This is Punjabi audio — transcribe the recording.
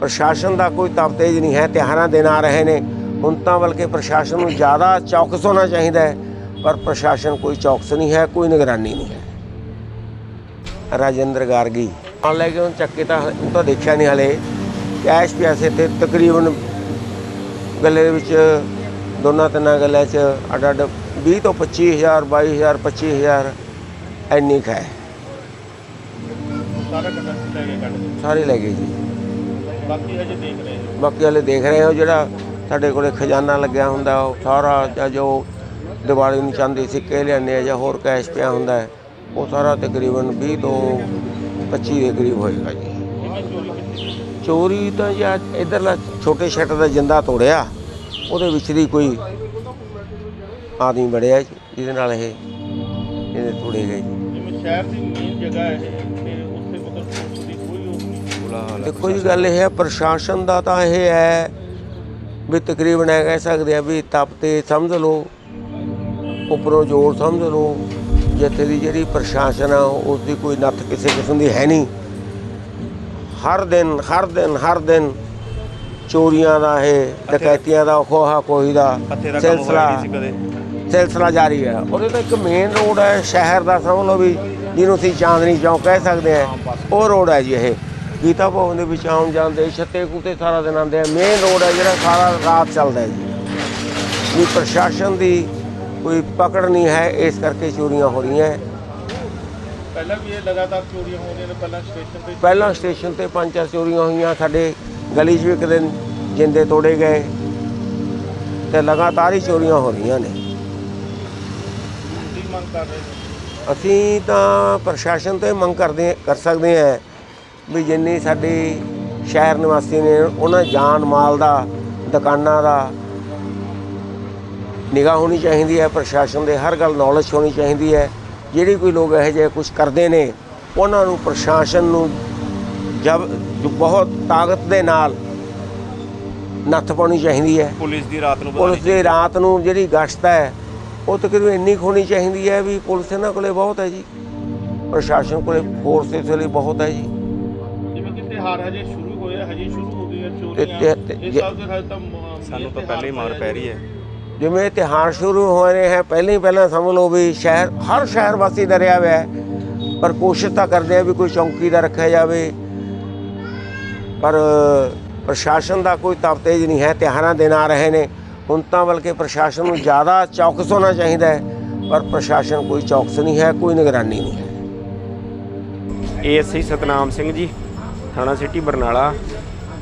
ਪ੍ਰਸ਼ਾਸਨ ਦਾ ਕੋਈ ਤਬਤੇਜ ਨਹੀਂ ਹੈ, ਤਿਉਹਾਰਾਂ ਦਿਨ ਆ ਰਹੇ ਨੇ। ਹੁਣ ਤਾਂ ਬਲਕਿ ਪ੍ਰਸ਼ਾਸਨ ਨੂੰ ਜ਼ਿਆਦਾ ਚੌਕਸ ਹੋਣਾ ਚਾਹੀਦਾ ਹੈ, ਪਰ ਪ੍ਰਸ਼ਾਸਨ ਕੋਈ ਚੌਕਸ ਨਹੀਂ ਹੈ, ਕੋਈ ਨਿਗਰਾਨੀ ਨਹੀਂ ਹੈ। ਰਾਜਿੰਦਰ ਗਾਰਗੀ, ਨਾਲ ਲੈ ਕੇ ਉਹ ਚੱਕੇ ਤਾਂ ਉਹ ਤਾਂ ਦੇਖਿਆ ਨਹੀਂ ਹਲੇ। ਕੈਸ਼ ਪਿਆਸੇ ਤੇ ਤਕਰੀਬਨ ਗੱਲੇ ਦੇ ਵਿੱਚ ਦੋਨਾਂ ਤਿੰਨਾਂ ਗੱਲਾਂ 'ਚ ਅੱਡ ਅੱਡ 20 ਤੋਂ 25000 22000 25000 ਇੰਨੀ ਕੁ ਹੈ। ਸਾਰੇ ਲੈ ਗਏ ਜੀ। ਬਾਕੀ ਹਜੇ ਦੇਖ ਰਹੇ ਹਾਂ। ਬਾਕੀ ਹਲੇ ਦੇਖ ਰਹੇ ਹੋ ਜਿਹੜਾ ਸਾਡੇ ਕੋਲੇ ਖਜ਼ਾਨਾ ਲੱਗਿਆ ਹੁੰਦਾ ਉਹ ਸਾਰਾ ਜਾਂ ਜੋ ਦੀਵਾਲੀ ਨੂੰ ਚਾਂਦੀ ਸਿੱਕੇ ਲਿਆਉਂਦੇ ਆ ਜਾਂ ਹੋਰ ਕੈਸ਼ ਪਿਆ ਹੁੰਦਾ ਹੈ ਉਹ ਸਾਰਾ ਤਕਰੀਬਨ 20 ਤੋਂ 25 ਦੇ ਕਰੀਬ ਹੋਏਗਾ ਜੀ। ਚੋਰੀ ਤਾਂ ਜਾਂ ਇਧਰਲਾ ਛੋਟੇ ਸ਼ਟਰ ਦਾ ਜਿੰਦਾ ਤੋੜਿਆ ਉਹਦੇ ਵਿੱਚ ਦੀ ਕੋਈ ਆਦਮੀ ਬੜਿਆ ਜਿਹਦੇ ਨਾਲ ਇਹ ਇਹਦੇ ਤੋੜੇ ਗਏ ਜਿਵੇਂ ਸ਼ਹਿਰ ਦੀ ਮੇਨ ਜਗ੍ਹਾ ਹੈ ਇਹ ਤੇ ਦੇਖੋ ਜੀ ਗੱਲ ਇਹ ਹੈ ਪ੍ਰਸ਼ਾਸਨ ਦਾ ਤਾਂ ਇਹ ਹੈ ਵੀ ਤਕਰੀਬਨ ਇਹ ਕਹਿ ਸਕਦੇ ਆ ਵੀ ਤਪ ਤੇ ਸਮਝ ਲਓ ਉੱਪਰੋਂ ਜੋਰ ਸਮਝ ਲਓ ਜਿੱਥੇ ਦੀ ਜਿਹੜੀ ਪ੍ਰਸ਼ਾਸਨ ਆ ਉਸ ਦੀ ਕੋਈ ਨੱਥ ਕਿਸੇ ਕਿਸਮ ਦੀ ਹੈ ਨਹੀਂ। ਹਰ ਦਿਨ ਹਰ ਦਿਨ ਹਰ ਦਿਨ ਚੋਰੀਆਂ ਦਾ ਇਹ ਡਕੈਤੀਆਂ ਦਾ ਖੋਹਾ ਕੋਈ ਦਾ ਸਿਲਸਿਲਾ ਸਿਲਸਿਲਾ ਜਾਰੀ ਹੈ। ਉਹਦੇ ਤਾਂ ਇੱਕ ਮੇਨ ਰੋਡ ਹੈ ਸ਼ਹਿਰ ਦਾ ਸਮਝ ਲਓ ਵੀ ਜਿਹਨੂੰ ਅਸੀਂ ਚਾਂਦਨੀ ਚੌਕ ਕਹਿ ਸਕਦੇ ਹਾਂ ਉਹ ਰੋਡ ਹੈ ਜੀ ਇਹ। ਗੀਤਾ ਭਵਨ ਦੇ ਵਿੱਚ ਆਉਣ ਜਾਂਦੇ ਛੱਤੇ ਕੂਤੇ ਸਾਰਾ ਦਿਨ ਆਉਂਦੇ ਆ। ਮੇਨ ਰੋਡ ਹੈ ਜਿਹੜਾ ਸਾਰਾ ਰਾਤ ਚੱਲਦਾ ਹੈ ਜੀ। ਵੀ ਪ੍ਰਸ਼ਾਸਨ ਦੀ ਕੋਈ ਪਕੜ ਨਹੀਂ ਹੈ ਇਸ ਕਰਕੇ ਚੋਰੀਆਂ ਹੋ ਰਹੀਆਂ ਹੈ। ਪਹਿਲਾਂ ਵੀ ਇਹ ਲਗਾਤਾਰ ਚੋਰੀਆਂ ਹੋ ਰਹੀਆਂ ਨੇ ਪਹਿਲਾਂ ਸਟੇਸ਼ਨ ਤੇ? ਪਹਿਲਾਂ ਸਟੇਸ਼ਨ ਤੇ ਪੰਜ ਚਾਰ ਚੋਰੀਆਂ ਹੋਈਆਂ ਸਾਡੇ ਗਲੀ 'ਚ ਵੀ ਇੱਕ ਦਿਨ ਜਿੰਦੇ ਤੋੜੇ ਗਏ ਤੇ ਲਗਾਤਾਰ ਹੀ ਚੋਰੀਆਂ ਹੋ ਰਹੀਆਂ ਨੇ। ਕੀ ਮੰਗ ਕਰ ਰਹੇ ਨੇ? ਅਸੀਂ ਤਾਂ ਪ੍ਰਸ਼ਾਸਨ ਤੋਂ ਇਹ ਮੰਗ ਕਰਦੇ ਕਰ ਸਕਦੇ ਹਾਂ। ਵੀ ਜਿੰਨੀ ਸਾਡੀ ਸ਼ਹਿਰ ਨਿਵਾਸੀ ਨੇ ਉਹਨਾਂ ਜਾਨ ਮਾਲ ਦਾ ਦੁਕਾਨਾਂ ਦਾ ਨਿਗਾਹ ਹੋਣੀ ਚਾਹੀਦੀ ਹੈ ਪ੍ਰਸ਼ਾਸਨ ਦੇ ਹਰ ਗੱਲ ਨੌਲੇਜ ਹੋਣੀ ਚਾਹੀਦੀ ਹੈ। ਜਿਹੜੀ ਕੋਈ ਲੋਕ ਇਹੋ ਜਿਹੇ ਕੁਝ ਕਰਦੇ ਨੇ ਉਹਨਾਂ ਨੂੰ ਪ੍ਰਸ਼ਾਸਨ ਨੂੰ ਜਬ ਬਹੁਤ ਤਾਕਤ ਦੇ ਨਾਲ ਨੱਥ ਪਾਉਣੀ ਚਾਹੀਦੀ ਹੈ। ਪੁਲਿਸ ਦੀ ਰਾਤ ਨੂੰ ਪੁਲਿਸ ਦੀ ਰਾਤ ਨੂੰ ਜਿਹੜੀ ਗਸ਼ਤ ਹੈ ਉਹ ਤਕਰੀਬਨ ਇੰਨੀ ਹੋਣੀ ਚਾਹੀਦੀ ਹੈ ਵੀ ਪੁਲਿਸ ਇਹਨਾਂ ਕੋਲੇ ਬਹੁਤ ਹੈ ਜੀ। ਪ੍ਰਸ਼ਾਸਨ ਕੋਲੇ ਫੋਰਸ ਇਸ ਵੇਲੇ ਬਹੁਤ ਹੈ ਜੀ। ਤਿਹਾਰ ਹਜੇ ਸ਼ੁਰੂ ਹੋਇਆ ਹਜੇ ਸ਼ੁਰੂ ਹੋ ਗਈਆਂ ਤੇ- ਚੋਰੀਆਂ ਜੇ- ਸਾਲ ਦੇ ਹਜੇ ਤਾਂ ਸਾਨੂੰ ਤਾਂ ਪਹਿਲੇ ਹੀ ਮਾਰ ਪੈ ਰਹੀ ਹੈ। ਜਿਵੇਂ ਤਿਉਹਾਰ ਸ਼ੁਰੂ ਹੋ ਰਹੇ ਹੈ ਪਹਿਲਾਂ ਹੀ ਪਹਿਲਾਂ ਸਮਝ ਲਓ ਵੀ ਸ਼ਹਿਰ ਹਰ ਸ਼ਹਿਰ ਵਾਸੀ ਡਰਿਆ ਹੋਇਆ ਹੈ ਪਰ ਕੋਸ਼ਿਸ਼ ਤਾਂ ਕਰਦੇ ਆ ਵੀ ਕੋਈ ਚੌਂਕੀ ਦਾ ਰੱਖਿਆ ਜਾਵੇ। ਪਰ ਪ੍ਰਸ਼ਾਸਨ ਦਾ ਕੋਈ ਤਫਤੇਜ ਨਹੀਂ ਹੈ ਤਿਉਹਾਰਾਂ ਦਿਨ ਆ ਰਹੇ ਨੇ। ਹੁਣ ਤਾਂ ਬਲਕਿ ਪ੍ਰਸ਼ਾਸਨ ਨੂੰ ਜ਼ਿਆਦਾ ਚੌਕਸ ਹੋਣਾ ਚਾਹੀਦਾ ਹੈ ਪਰ ਪ੍ਰਸ਼ਾਸਨ ਕੋਈ ਚੌਕਸ ਨਹੀਂ ਹੈ ਕੋਈ ਨਿਗਰਾਨੀ ਨਹੀਂ ਹੈ। ਏਐਸਆਈ ਸਤਨਾਮ ਸਿੰਘ ਜੀ। ਥਾਣਾ ਸਿਟੀ ਬਰਨਾਲਾ